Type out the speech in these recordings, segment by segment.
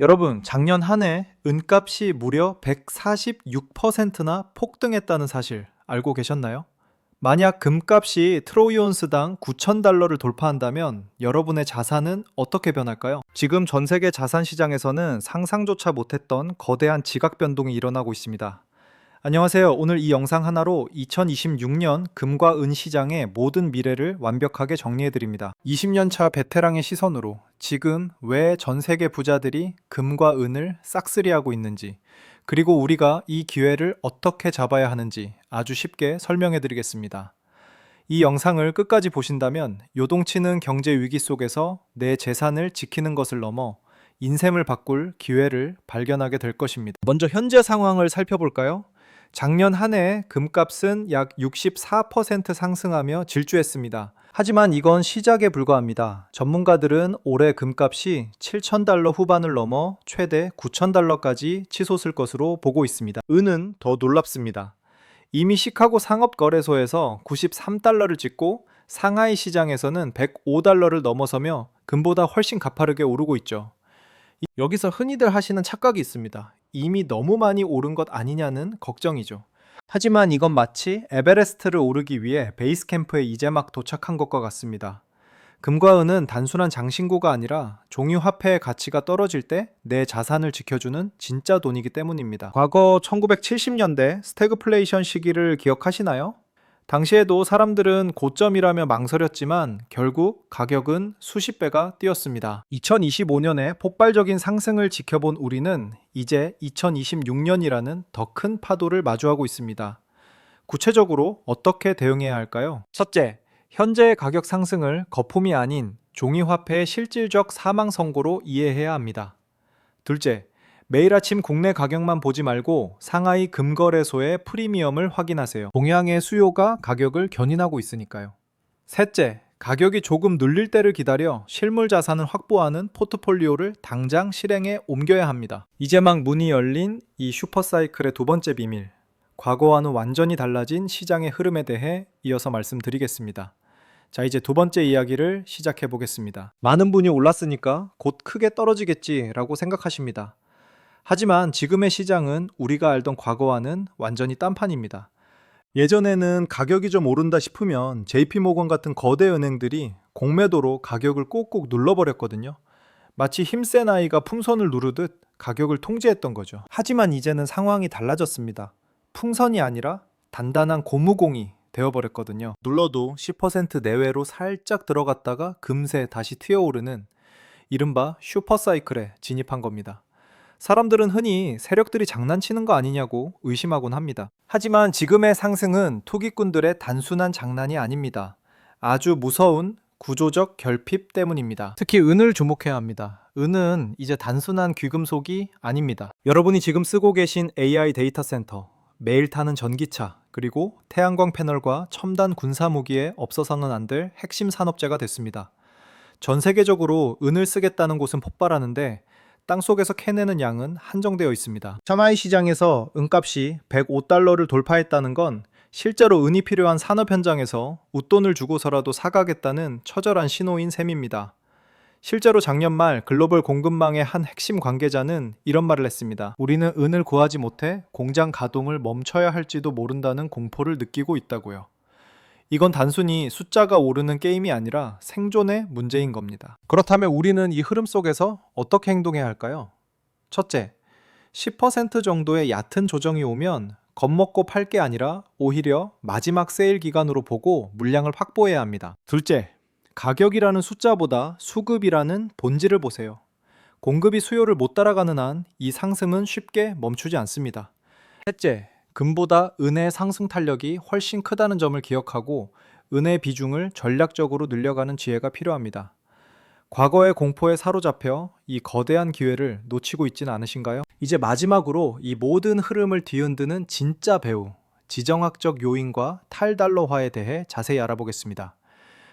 여러분, 작년 한 해 은값이 무려 146%나 폭등했다는 사실 알고 계셨나요? 만약 금값이 트로이 온스당 9,000달러를 돌파한다면 여러분의 자산은 어떻게 변할까요? 지금 전 세계 자산 시장에서는 상상조차 못했던 거대한 지각 변동이 일어나고 있습니다. 안녕하세요. 오늘 이 영상 하나로 2026년 금과 은 시장의 모든 미래를 완벽하게 정리해 드립니다. 20년 차 베테랑의 시선으로 지금 왜 전 세계 부자들이 금과 은을 싹쓸이하고 있는지 그리고 우리가 이 기회를 어떻게 잡아야 하는지 아주 쉽게 설명해 드리겠습니다. 이 영상을 끝까지 보신다면 요동치는 경제 위기 속에서 내 재산을 지키는 것을 넘어 인생을 바꿀 기회를 발견하게 될 것입니다. 먼저 현재 상황을 살펴볼까요? 작년 한 해 금값은 약 64% 상승하며 질주했습니다. 하지만 이건 시작에 불과합니다. 전문가들은 올해 금값이 7,000달러 후반을 넘어 최대 9,000달러까지 치솟을 것으로 보고 있습니다. 은은 더 놀랍습니다. 이미 시카고 상업거래소에서 93달러를 찍고 상하이 시장에서는 105달러를 넘어서며 금보다 훨씬 가파르게 오르고 있죠. 이- 여기서 흔히들 하시는 착각이 있습니다. 이미 너무 많이 오른 것 아니냐는 걱정이죠. 하지만 이건 마치 에베레스트를 오르기 위해 베이스 캠프에 이제 막 도착한 것과 같습니다. 금과 은은 단순한 장신구가 아니라 종이 화폐의 가치가 떨어질 때 내 자산을 지켜주는 진짜 돈이기 때문입니다. 과거 1970년대 스태그플레이션 시기를 기억하시나요? 당시에도 사람들은 고점이라며 망설였지만 결국 가격은 수십 배가 뛰었습니다. 2025년에 폭발적인 상승을 지켜본 우리는 이제 2026년이라는 더 큰 파도를 마주하고 있습니다. 구체적으로 어떻게 대응해야 할까요? 첫째, 현재의 가격 상승을 거품이 아닌 종이 화폐의 실질적 사망 선고로 이해해야 합니다. 둘째, 매일 아침 국내 가격만 보지 말고 상하이 금거래소의 프리미엄을 확인하세요. 동양의 수요가 가격을 견인하고 있으니까요. 셋째, 가격이 조금 눌릴 때를 기다려 실물 자산을 확보하는 포트폴리오를 당장 실행에 옮겨야 합니다. 이제 막 문이 열린 이 슈퍼사이클의 두 번째 비밀. 과거와는 완전히 달라진 시장의 흐름에 대해 이어서 말씀드리겠습니다. 자, 이제 두 번째 이야기를 시작해 보겠습니다. 많은 분이 올랐으니까 곧 크게 떨어지겠지라고 생각하십니다. 하지만 지금의 시장은 우리가 알던 과거와는 완전히 딴판입니다. 예전에는 가격이 좀 오른다 싶으면 JP모건 같은 거대 은행들이 공매도로 가격을 꼭꼭 눌러버렸거든요. 마치 힘센 아이가 풍선을 누르듯 가격을 통제했던 거죠. 하지만 이제는 상황이 달라졌습니다. 풍선이 아니라 단단한 고무공이 되어버렸거든요. 눌러도 10% 내외로 살짝 들어갔다가 금세 다시 튀어오르는 이른바 슈퍼사이클에 진입한 겁니다. 사람들은 흔히 세력들이 장난치는 거 아니냐고 의심하곤 합니다. 하지만 지금의 상승은 투기꾼들의 단순한 장난이 아닙니다. 아주 무서운 구조적 결핍 때문입니다. 특히 은을 주목해야 합니다. 은은 이제 단순한 귀금속이 아닙니다. 여러분이 지금 쓰고 계신 AI 데이터 센터, 매일 타는 전기차, 그리고 태양광 패널과 첨단 군사 무기에 없어서는 안 될 핵심 산업재가 됐습니다. 전 세계적으로 은을 쓰겠다는 곳은 폭발하는데 땅 속에서 캐내는 양은 한정되어 있습니다. 샤마이 시장에서 은값이 105달러를 돌파했다는 건 실제로 은이 필요한 산업 현장에서 웃돈을 주고서라도 사가겠다는 처절한 신호인 셈입니다. 실제로 작년 말 글로벌 공급망의 한 핵심 관계자는 이런 말을 했습니다. 우리는 은을 구하지 못해 공장 가동을 멈춰야 할지도 모른다는 공포를 느끼고 있다고요. 이건 단순히 숫자가 오르는 게임이 아니라 생존의 문제인 겁니다. 그렇다면 우리는 이 흐름 속에서 어떻게 행동해야 할까요? 첫째, 10% 정도의 얕은 조정이 오면 겁먹고 팔 게 아니라 오히려 마지막 세일 기간으로 보고 물량을 확보해야 합니다. 둘째, 가격이라는 숫자보다 수급이라는 본질을 보세요. 공급이 수요를 못 따라가는 한 이 상승은 쉽게 멈추지 않습니다. 셋째, 금보다 은의 상승 탄력이 훨씬 크다는 점을 기억하고 은의 비중을 전략적으로 늘려가는 지혜가 필요합니다. 과거의 공포에 사로잡혀 이 거대한 기회를 놓치고 있지는 않으신가요? 이제 마지막으로 이 모든 흐름을 뒤흔드는 진짜 배우, 지정학적 요인과 탈달러화에 대해 자세히 알아보겠습니다.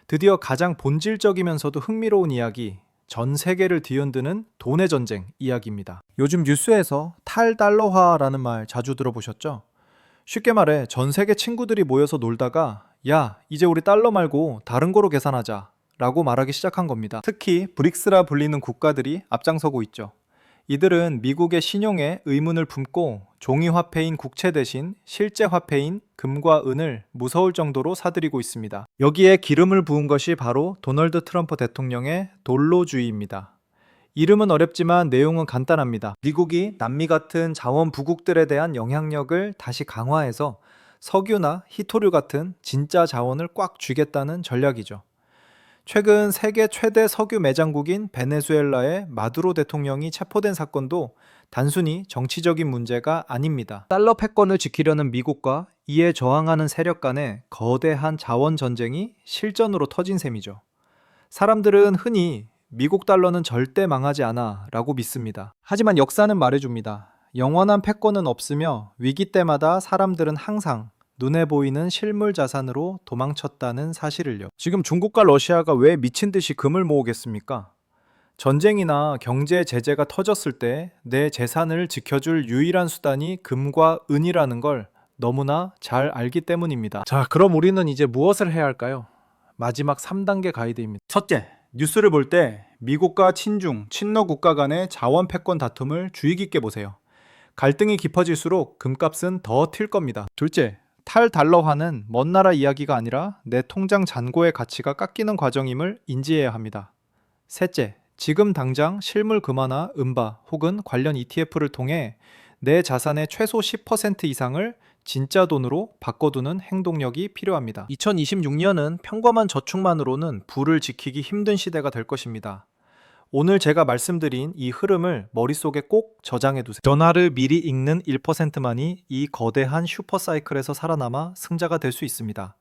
드디어 가장 본질적이면서도 흥미로운 이야기, 전 세계를 뒤흔드는 돈의 전쟁 이야기입니다. 요즘 뉴스에서 탈달러화라는 말 자주 들어보셨죠? 쉽게 말해 전 세계 친구들이 모여서 놀다가 야, 이제 우리 달러 말고 다른 거로 계산하자 라고 말하기 시작한 겁니다. 특히 브릭스라 불리는 국가들이 앞장서고 있죠. 이들은 미국의 신용에 의문을 품고 종이 화폐인 국채 대신 실제 화폐인 금과 은을 무서울 정도로 사들이고 있습니다. 여기에 기름을 부은 것이 바로 도널드 트럼프 대통령의 돌로주의입니다. 이름은 어렵지만 내용은 간단합니다. 미국이 남미 같은 자원 부국들에 대한 영향력을 다시 강화해서 석유나 히토류 같은 진짜 자원을 꽉 쥐겠다는 전략이죠. 최근 세계 최대 석유 매장국인 베네수엘라의 마두로 대통령이 체포된 사건도 단순히 정치적인 문제가 아닙니다. 달러 패권을 지키려는 미국과 이에 저항하는 세력 간의 거대한 자원 전쟁이 실전으로 터진 셈이죠. 사람들은 흔히 미국 달러는 절대 망하지 않아 라고 믿습니다. 하지만 역사는 말해줍니다. 영원한 패권은 없으며 위기 때마다 사람들은 항상 눈에 보이는 실물 자산으로 도망쳤다는 사실을요. 지금 중국과 러시아가 왜 미친 듯이 금을 모으겠습니까? 전쟁이나 경제 제재가 터졌을 때 내 재산을 지켜줄 유일한 수단이 금과 은이라는 걸 너무나 잘 알기 때문입니다. 자, 그럼 우리는 이제 무엇을 해야 할까요? 마지막 3단계 가이드입니다. 첫째, 뉴스를 볼 때 미국과 친중, 친러 국가 간의 자원 패권 다툼을 주의 깊게 보세요. 갈등이 깊어질수록 금값은 더 튈 겁니다. 둘째, 탈달러화는 먼 나라 이야기가 아니라 내 통장 잔고의 가치가 깎이는 과정임을 인지해야 합니다. 셋째, 지금 당장 실물 금화나 은바 혹은 관련 ETF를 통해 내 자산의 최소 10% 이상을 진짜 돈으로 바꿔두는 행동력이 필요합니다. 2026년은 평범한 저축만으로는 부를 지키기 힘든 시대가 될 것입니다. 오늘 제가 말씀드린 이 흐름을 머릿속에 꼭 저장해 두세요. 전화를 미리 읽는 1%만이 이 거대한 슈퍼사이클에서 살아남아 승자가 될 수 있습니다.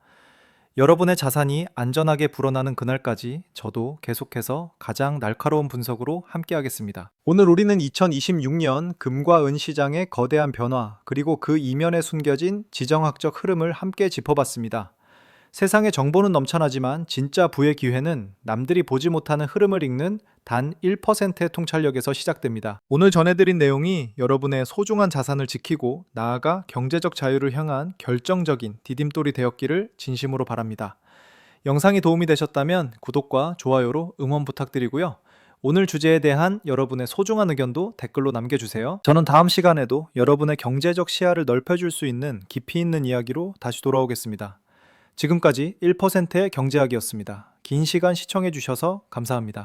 여러분의 자산이 안전하게 불어나는 그날까지 저도 계속해서 가장 날카로운 분석으로 함께하겠습니다. 오늘 우리는 2026년 금과 은 시장의 거대한 변화 그리고 그 이면에 숨겨진 지정학적 흐름을 함께 짚어봤습니다. 세상에 정보는 넘쳐나지만 진짜 부의 기회는 남들이 보지 못하는 흐름을 읽는 단 1%의 통찰력에서 시작됩니다. 오늘 전해드린 내용이 여러분의 소중한 자산을 지키고 나아가 경제적 자유를 향한 결정적인 디딤돌이 되었기를 진심으로 바랍니다. 영상이 도움이 되셨다면 구독과 좋아요로 응원 부탁드리고요. 오늘 주제에 대한 여러분의 소중한 의견도 댓글로 남겨주세요. 저는 다음 시간에도 여러분의 경제적 시야를 넓혀줄 수 있는 깊이 있는 이야기로 다시 돌아오겠습니다. 지금까지 1%의 경제학이었습니다. 긴 시간 시청해주셔서 감사합니다.